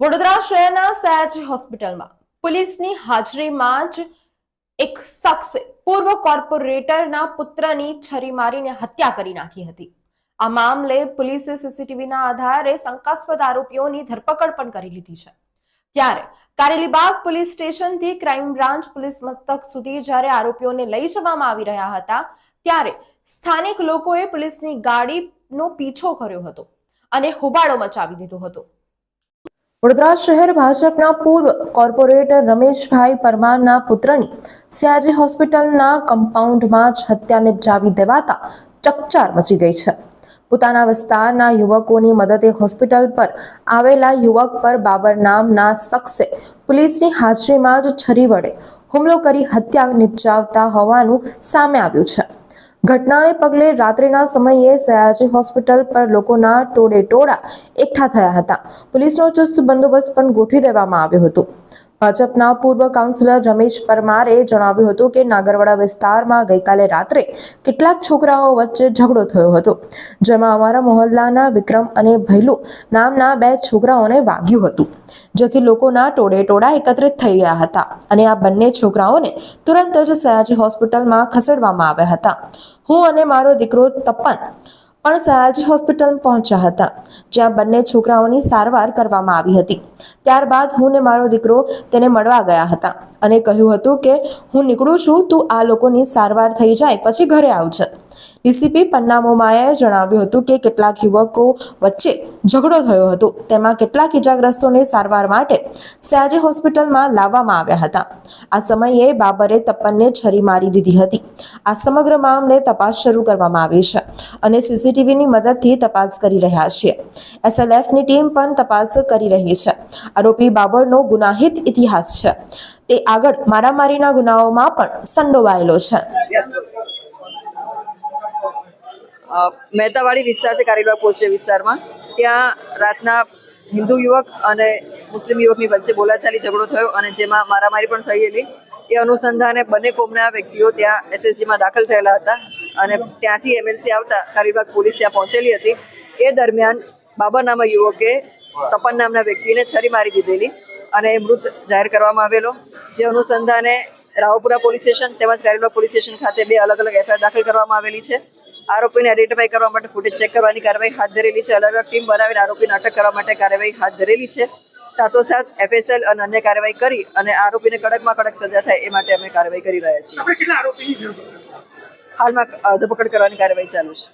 વડોદરા શહેરના સહેજ હોસ્પિટલમાં. પોલીસની હાજરીમાં જ એક શખ્સે પૂર્વ કોર્પોરેટરના પુત્રની છરી મારીને હત્યા કરી નાખી હતી. આ મામલે પોલીસે સીસીટીવીના આધારે શંકાસ્પદ આરોપીઓની ધરપકડ પણ કરી લીધી છે. ત્યારે કારેલીબાગ પોલીસ સ્ટેશનથી ક્રાઇમ બ્રાન્ચ પોલીસ મથક સુધી જ્યારે આરોપીઓને લઈ જવામાં આવી રહ્યા હતા, ત્યારે સ્થાનિક લોકોએ પોલીસની ગાડીનો પીછો કર્યો હતો અને હોબાળો મચાવી દીધો હતો. વડોદરા શહેર ભાજપના પૂર્વ કોર્પોરેટર રમેશભાઈ પરમારના પુત્રની સયાજી હોસ્પિટલના કમ્પાઉન્ડમાં જ હત્યા નિપજાવી દેવાતા ચકચાર મચી ગઈ છે. પોતાના વિસ્તારના યુવકોની મદદે હોસ્પિટલ પર આવેલા યુવક પર બાબર નામના શખ્સે પોલીસની હાજરીમાં જ છરી વડે હુમલો કરી હત્યા નિપજાવતા હોવાનું સામે આવ્યું છે. ઘટનાને પગલે રાત્રિના સમયે સયાજી હોસ્પિટલ પર લોકોના ટોળે ટોળા એકઠા થયા હતા. પોલીસનો ચુસ્ત બંદોબસ્ત પણ ગોઠવી દેવામાં આવ્યો હતો. ભાજપના પૂર્વ કાઉન્સિલર રમેશ પરમારે જણાવ્યું હતું કે નાગરવાડા વિસ્તારમાં ગઈકાલે રાત્રે કેટલાક છોકરાઓ વચ્ચે ઝઘડો થયો હતો, જેમાં અમારા મોહલ્લાના વિક્રમ અને ભૈલુ નામના બે છોકરાઓને વાગ્યું હતું, જેથી લોકોના ટોળે ટોળા એકત્રિત થઈ ગયા હતા અને આ બંને છોકરાઓને તુરંત જ સયાજી હોસ્પિટલમાં ખસેડવામાં આવ્યા હતા. હું અને મારો દીકરો તપન પણ સયાજી હોસ્પિટલ પહોંચ્યા હતા, જ્યાં બંને છોકરાઓની સારવાર કરવામાં આવી હતી. ત્યારબાદ હું ને મારો દીકરો તેને મળવા ગયા હતા અને કહ્યું હતું કે, હું નીકળું છું, તું આ લોકોની સારવાર થઈ જાય, પછી ઘરે આવજે. ડીસીપી પન્નામોમાએ જણાવ્યું હતું કે કેટલાક યુવકો વચ્ચે ઝઘડો થયો હતો. તેમાં કેટલાક ઇજાગ્રસ્તોને સારવાર માટે સયાજી હોસ્પિટલમાં લાવવામાં આવ્યા હતા. આ સમયે બાબરે તપનને છરી મારી દીધી હતી. આ સમગ્ર મામલે તપાસ શરૂ કરવામાં આવી છે અને સીસીટીવીની મદદથી તપાસ કરી રહ્યા છીએ. એસએલએફની ટીમ પણ તપાસ કરી રહી છે. આરોપી બાબરનો ગુનાહિત ઇતિહાસ છે. તે આગળ મારામારીના ગુનાઓમાં પણ સંડોવાયેલો છે. મહેતાવાડી વિસ્તાર છે કારેલબાગ પોસ્ટ વિસ્તારમાં. ત્યાં રાતના હિન્દુ યુવક અને મુસ્લિમ યુવકની વચ્ચે બોલાચાલી ઝઘડો થયો અને જેમાં મારામારી પણ થયેલી. એ અનુસંધાને બંને કોમના વ્યક્તિઓ ત્યાં એસએસજીમાં દાખલ થયેલા હતા અને ત્યાંથી એમએલસી આવતા કારેલબાગ પોલીસ ત્યાં પહોંચેલી હતી. એ દરમિયાન બાબર નામના યુવકે તપન નામના વ્યક્તિને છરી મારી દીધેલી અને એ મૃત જાહેર કરવામાં આવેલો. જે અનુસંધાને રાવપુરા પોલીસ સ્ટેશન તેમજ કારેલબાગ પોલીસ સ્ટેશન ખાતે બે અલગ અલગ એફઆઈઆર દાખલ કરવામાં આવેલી છે. આરોપીને આઈડેન્ટિફાઈ કરવા માટે ફૂટેજ ચેક કરવાની કાર્યવાહી હાથ ધરેલી છે. અલગ અલગ ટીમ બનાવીને આરોપીને અટક કરવા માટે કાર્યવાહી હાથ ધરેલી છે. સાથોસાથ એફએસએલ અને અન્ય કાર્યવાહી કરી અને આરોપીને કડકમાં કડક સજા થાય એ માટે અમે કાર્યવાહી કરી રહ્યા છીએ? હાલમાં ધરપકડ કરવાની કાર્યવાહી ચાલુ છે.